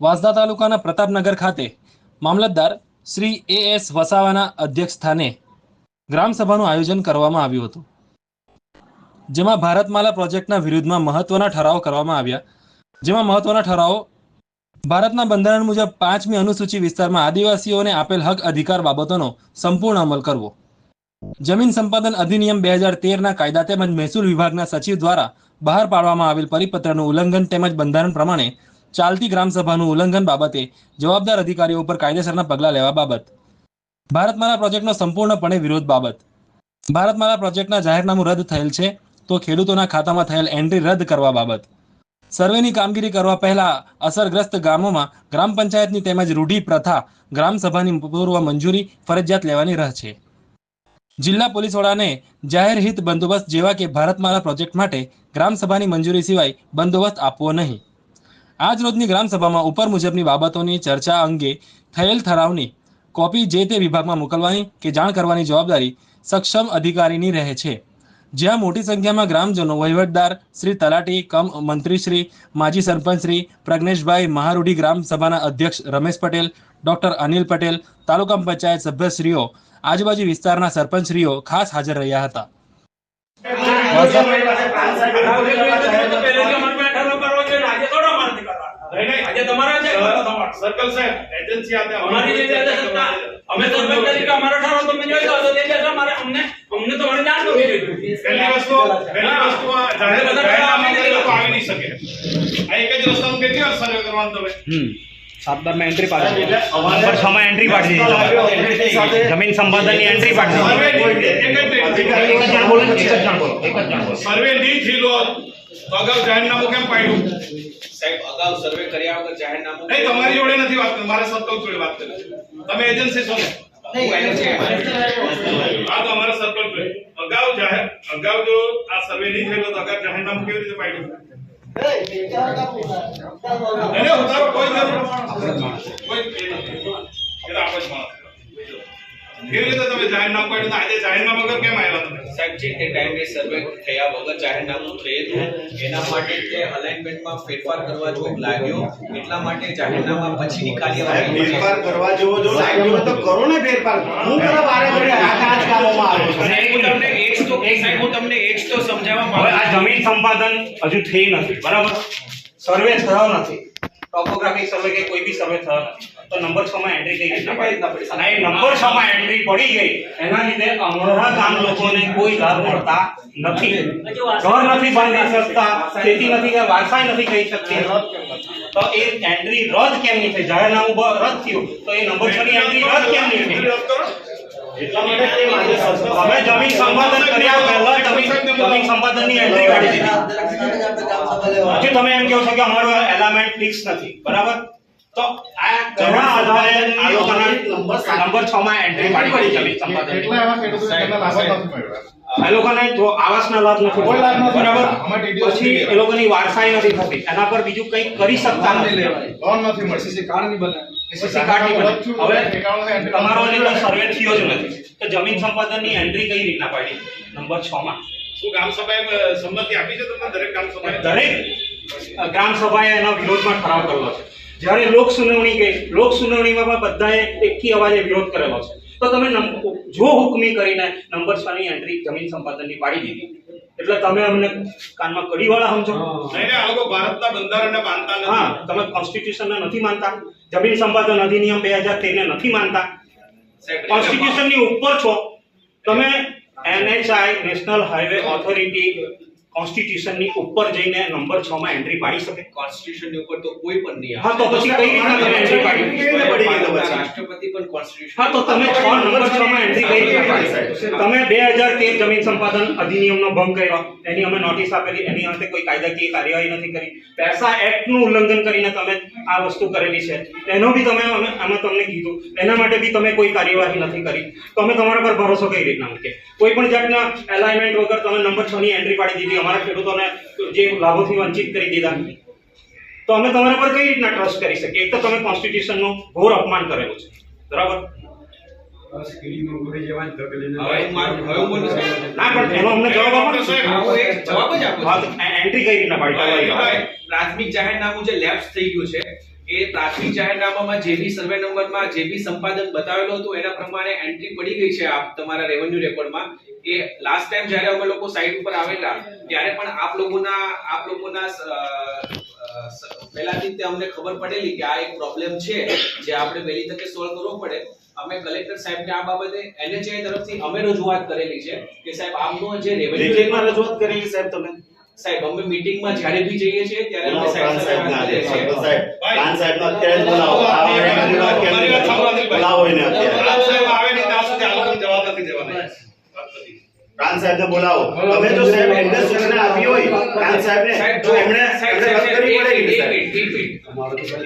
વાંસદા તાલુકાના પ્રતાપનગર ખાતે મામલતદાર શ્રી એ એસ વસાવાના અધ્યક્ષ સ્થાને ગ્રામસભાનું આયોજન કરવામાં આવ્યું હતું. જેમાં ભારતમાલા પ્રોજેક્ટના વિરુદ્ધમાં મહત્વના ઠરાવો કરવામાં આવ્યા. જેમાં મહત્વના ઠરાવો, ભારતના બંધારણ મુજબ પાંચમી અનુસૂચિ વિસ્તારમાં આદિવાસીઓને આપેલ હક અધિકાર બાબતોનો સંપૂર્ણ અમલ કરવો. જમીન સંપાદન અધિનિયમ બે હજાર તેરના કાયદા તેમજ મહેસૂલ વિભાગના સચિવ દ્વારા બહાર પાડવામાં આવેલ પરિપત્રનું ઉલ્લંઘન તેમજ બંધારણ પ્રમાણે ચાલતી ગ્રામસભાનું ઉલ્લંઘન બાબતે જવાબદાર અધિકારીઓ ઉપર કાયદેસરના પગલાં લેવા બાબત. ભારતમાલા પ્રોજેક્ટનો સંપૂર્ણપણે વિરોધ બાબત. ભારતમાલા પ્રોજેક્ટના જાહેરનામું રદ થયેલ છે તો ખેડૂતોના ખાતામાં થયેલ એન્ટ્રી રદ કરવા બાબત. સર્વેની કામગીરી કરવા પહેલા અસરગ્રસ્ત ગામોમાં ગ્રામ પંચાયતની તેમજ રૂઢી પ્રથા ગ્રામસભાની પૂર્વ મંજૂરી ફરજિયાત લેવાની રહે છે જિલ્લા પોલીસ વડાને જાહેર હિત બંદોબસ્ત જેવા કે ભારતમાલા પ્રોજેક્ટ માટે ગ્રામસભાની મંજૂરી સિવાય બંદોબસ્ત આપવો નહીં. આજ રોજની ગ્રામસભામાં ઉપર મુજબની બાબતોની ચર્ચા અંગે થયેલ ઠરાવની કોપી જે તે વિભાગમાં મોકલવાની કે જાણ કરવાની જવાબદારી સક્ષમ અધિકારીની રહે છે જ્યાં મોટી સંખ્યામાં ગ્રામજનો વહીવટદાર શ્રી તલાટી કમ મંત્રીશ્રી માજી સરપંચશ્રી પ્રજ્ઞેશભાઈ મહારૂઢી ગ્રામ સભાના અધ્યક્ષ રમેશ પટેલ ડોક્ટર અનિલ પટેલ તાલુકા પંચાયત સભ્યશ્રીઓ આજુબાજુ વિસ્તારના સરપંચશ્રીઓ ખાસ હાજર રહ્યા હતા આજે તમારા છે સર્કલ સાહેબ એજન્સી આતે અમારી જે છે સત્તા અમે સરપંચ તરીકે અમારો ઠરાવ તમે જોઈ લો તો તે છે મારે અમને અમને તમારે જાણ કરવી જોઈએ પહેલી વસ્તુ પહેલી વસ્તુ આ જાહેર જાહેરનામા લોકો આવી નહીં શકે. આ એક જ રસ્તામાં કેટલી વાર સર્વે કરવાનું તમે? સાતબારમાં એન્ટ્રી પાડી એટલે અમારે- નંબર એન્ટ્રી પાડી દીધી એન્ટ્રી પાડી સર્વે દીધી. નહીં થયેલો હોત. તો અગાઉ જાહેરનામું કેમ પાડ્યું? સાહેબ અગાઉ સર્વે કર્યા વગર જાહેરનામું નહીં તમારી જોડે નથી વાત કરી મારે સર્કલ જોડે વાત કરી તમે એજન્સી છો હા તો અમારા સર્કલ જોડે. અગાઉ જાહેર અગાઉ જો આ સર્વે નહીં થયેલો તો અગાઉ જાહેરનામું કેવી રીતે પાડ્યું? એને ઉતારો કોઈ જરૂર કોઈ. કેવી રીતે તમે જાહેરનામું પાડ્યું? આજે જાહેરનામા વગર કેમ આવ્યા તમે? સાહેબ જે તે ટાઈમે સર્વે થયા વગર જાહેરનામું થયેલું એના માટે તે અલાઇનમેન્ટમાં ફેરફાર કરવા જો લાગ્યો એટલા માટે જાહેરનામા પછીની કાર્યવાહી ફેરફાર કરવા જેવો જો લાગ્યો તો કરો ને ફેરફાર. હું કરવા વારે ઘડીએ આ કાચ કામોમાં આવ્યો છું. સાહેબ હું તમને એક જ તો સાહેબ હું તમને એક તો સમજાવવા માંગુ આ જમીન સંપાદન હજુ થઈ નથી બરાબર? સર્વે થયો નથી. ટોપોગ્રાફિક સર્વે કે કોઈ બી સર્વે થયો નથી. તો નંબર 6 માં એન્ટ્રી કઈ રીતના પડી અને એ નંબર 6 માં એન્ટ્રી પડી ગઈ એના લીધે અમારા ગામ લોકોને કોઈ લાભ મળતા નથી ઘર નથી બાંધી શકતા ખેતી નથી કે વારસાઈ નથી કહી શકતી તો એ એન્ટ્રી રદ કેમ નહીં થઈ જાહેરનામું બ- રદ થયું તો એ નંબર 6 ની એન્ટ્રી રદ કેમ નહીં થઈ રદ કરો. એટલા માટે તે માન્ય સંસ્થા તમે જમીન સંપાદન કર્યા પહેલા જમીન જમીન સંપાદનની એન્ટ્રી કાઢી દીધી હજી તમે એમ કહો છો કે અમારો એલામેન્ટ ફિક્સ નથી બરાબર તો આ આધારે આ લોકોના નંબર 6 માં એન્ટ્રી પાડી પડી. જમીન સંપાદન એ લોકોને જો આવાસના લાભ નથી કોઈ લાભ નથી. બરાબર? પછી એ લોકોની વારસાઈ નથી થતી. એના પર બીજું કંઈ કરી શકતા નથી. લોન નથી મળતી છે કાર્ડ નહીં બને. પછી. હવે તમારો જે સર્વે થયો જ નથી. તો જમીન સંપાદનની એન્ટ્રી કઈ રીતના પાડી? નંબર 6 માં. શું ગ્રામ સભાએ સંમતિ આપી છે તમને? દરેક ગ્રામ સભાએ? દરેક ગ્રામ સભાએ એના વિરોધમાં ઠરાવ કરેલો છે. જ્યારે લોક સુનાવણી ગઈ લોક સુનાવણીમાં પણ બધાએ એકી અવાજે વિરોધ કરેલો છે. તો તમે જો હુકમી કરીને નંબર છ ની એન્ટ્રી જમીન સંપાદનની પાડી દીધી. એટલે તમે અમને કાનમાં કડીવાળા સમજો. ભારતના બંધારણને માનતા હા તમે કોન્સ્ટિટ્યુશનને નથી માનતા. જમીન સંપાદન અધિનિયમ બે હજાર તેરને નથી માનતા. કોન્સ્ટિટ્યુશન કોન્સ્ટિટ્યુશનની ઉપર છો. તમે એનએચઆઈ નેશનલ હાઈવે ઓથોરિટી કોન્સ્ટિટ્યુશનની ઉપર જઈને નંબર 6 માં એન્ટ્રી પાડી શકે. કોન્સ્ટિટ્યુશનની ઉપર તો કોઈ પણ નહીં હા તો પછી કઈ રીતના તમે એન્ટ્રી પાડી? રાષ્ટ્રપતિ પણ કોન્સ્ટિટ્યુશન હા તો તમે 6 નંબર 6 માં એન્ટ્રી કઈ રીતે પાડી તમે 2013 જમીન સંપાદન અધિનિયમનો ભંગ કર્યો. એની અમે નોટિસ આપેલી. એની અંતે કોઈ કાયદાકીય કાર્યવાહી નથી કરી. પૈસા એક્ટનું ઉલ્લંઘન કરીને તમે આ વસ્તુ કરેલી છે. એનો બી તમે અમે અમે તમને કીધું. એના માટે બી તમે કોઈ કાર્યવાહી નથી કરી. તો અમે તમારા પર ભરોસો કઈ રીતના મૂકીએ? કોઈ પણ જાતના એલાઇનમેન્ટ વગર તમે નંબર 6 ની એન્ટ્રી પાડી દીધી. અમારા ખેડૂતોને જે લાભોથી વંચિત કરી દીધા. તો અમે તમારા પર કઈ રીતના ટ્રસ્ટ કરી શકીએ? એક તો તમે કોન્સ્ટિટ્યુશનનું ઘોર અપમાન કરેલું છે. બરાબર? પ્રાથમિક જાહેરનામું જે લેપ્સ થઈ ગયું છે એ પ્રાથમિક જાહેરનામામાં જે બી સર્વે નંબરમાં જે બી સંપાદન બતાવેલું હતું, એના પ્રમાણે એન્ટ્રી પડી ગઈ છે આપ તમારા રેવન્યુ રેકોર્ડમાં એ લાસ્ટ ટાઈમ જ્યારે અમે લોકો સાઇટ ઉપર આવેલા, ત્યારે પણ આપ લોકોના આપ લોકોના પહેલાથી તે અમને ખબર પડેલી કે આ એક પ્રોબ્લેમ છે જે આપણે વહેલી તકે સોલ્વ કરવો પડે. અમે કલેક્ટર સાહેબને આ બાબતે એનએચઆઈ તરફથી અમે રજૂઆત કરેલી છે કે સાહેબ, આપનો જે રેવન્યુ રજૂઆત કરેલી સાહેબ તમે? સાહેબ અમે મીટિંગમાં જ્યારે બી જઈએ છીએ ત્યારે અમે સાહેબ સાહેબ ના આજે. કરીએ છીએ સાહેબ નો અત્યારે બોલાવો આવે? અનિલભાઈ. બોલાવો એને અત્યારે સાહેબ આવે નહીં ત્યાં સુધી આ લોકોને જવાબ નથી દેવાના વાત પતી. પ્રાંત સાહેબને બોલાવો. તમે જો સાહેબ એડ્રેસ સૂચના આપી હોય પ્રાંત સાહેબને સાહેબ તો એમણે સાહેબ, રદ કરવી પડે એક કે મિનિટ, સાહેબ? એક મિનિટ, એક મિનિટ.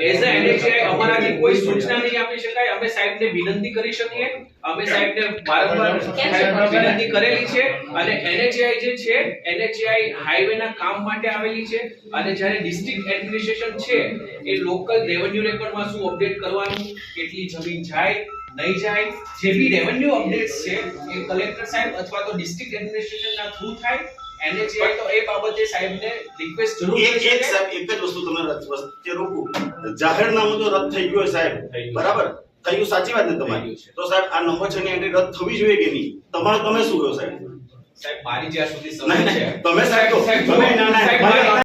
As a NHI અમારાથી કોઈ સૂચના નહીં આપી શકાય. અમે સાહેબને વિનંતી કરી શકીએ. અમે સાહેબને વારંવાર સાહેબને વિનંતી કરેલી છે અને એનએચઆઈ જે છે NHI હાઈવેના કામ માટે આવેલી છે અને જ્યારે ડિસ્ટ્રિક્ટ એડમિનિસ્ટ્રેશન છે એ લોકલ રેવન્યુ રેકોર્ડમાં શું અપડેટ કરવાનું કેટલી જમીન જાય નહીં જાય જે બી રેવન્યુ અપડેટ્સ છે એ કલેક્ટર સાહેબ અથવા તો ડિસ્ટ્રિક્ટ એડમિનિસ્ટ્રેશનના થ્રુ થાય NHI તો એ બાબતે સાહેબને રિક્વેસ્ટ જરૂર એક એક સાહેબ એક જ વસ્તુ તમે રદ- વચ્ચે રોકું. જાહેરનામું તો રદ થઈ ગયો સાહેબ. બરાબર? થયું સાચી વાત ને તમારી? છે. તો સાહેબ આ નંબર છે ની એન્ટ્રી રદ થવી જોઈએ કે નહીં? તમારે તમે શું કહો સાહેબ? સાહેબ મારી જ્યાં સુધી સમજ છે. તમે સાહેબ તમે ના ના.